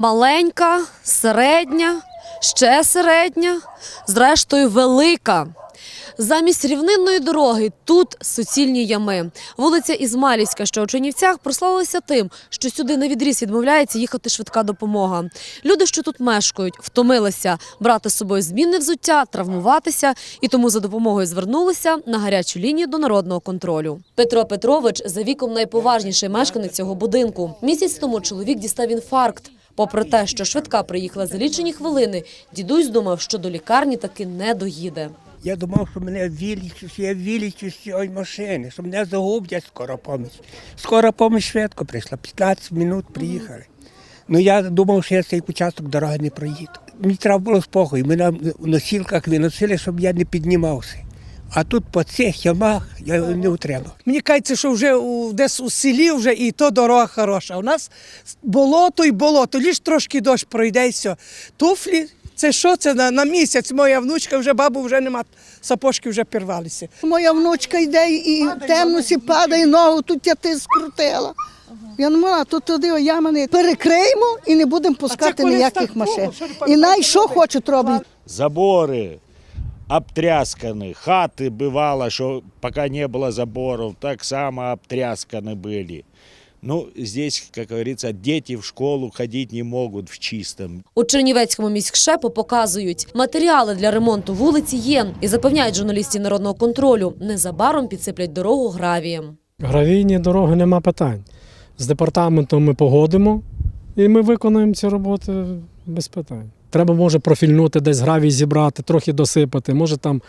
Маленька, середня, ще середня, зрештою велика. Замість рівнинної дороги тут суцільні ями. Вулиця Ізмалівська, що у Чернівцях, прославилася тим, що сюди на відріз відмовляється їхати швидка допомога. Люди, що тут мешкають, втомилися брати з собою змінне взуття, травмуватися і тому за допомогою звернулися на гарячу лінію до народного контролю. Петро Петрович за віком найповажніший мешканець цього будинку. Місяць тому чоловік дістав інфаркт. Попри те, що швидка приїхала за лічені хвилини, дідусь думав, що до лікарні таки не доїде. Я думав, що мене вилічуть, я вилічу з цієї машини, що мене загублять скоро поміч. Скоро поміч швидко прийшла, 15 минут приїхали. Ну я думав, що я цей початок дороги не проїду. Мені треба було спокою. Мене в носілках виносили, щоб я не піднімався. А тут по цих ямах я не утримав. Мені кажеться, що вже у, десь у селі вже і то дорога хороша. У нас болото і болото, лиш трошки дощ пройде і все. Туфлі, це що? Це на, на місяць. Моя внучка вже бабу вже нема, сапожки вже пірвалися. Моя внучка йде і в темносі падає, ногу тут я ти скрутила. Я не могла, тут туди яма не перекриємо і не будемо пускати ніяких машин. І най що хочуть роблять. заборы обтрясканы, хаты бывало, что пока не было заборов, так само обтрясканы были. Ну, здесь, как говорится, дети в школу ходить не могут в чистом. У Чернівецькому міськшепу показують, матеріали для ремонту вулиці є і запевняють журналістів народного контролю. Незабаром підсиплять дорогу гравієм. Гравійні дороги нема питань. З департаментом ми погодимо і ми виконуємо ці роботи без питань. Треба може профільнути, десь гравій зібрати, трохи досипати, може там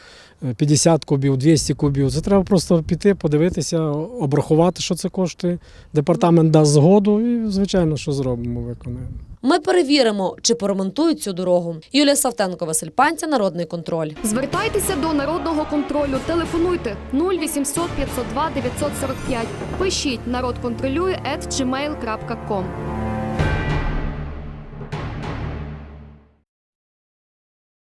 е, 50 кубів, 200 кубів. Це треба просто піти, подивитися, обрахувати, що це коштує. Департамент дасть згоду і, звичайно, що зробимо, виконуємо. Ми перевіримо, чи поремонтують цю дорогу. Юлія Савтенко, Василь Панця, Народний контроль. Звертайтеся до народного контролю. Телефонуйте 0800 502 945. Пишіть народ контролює.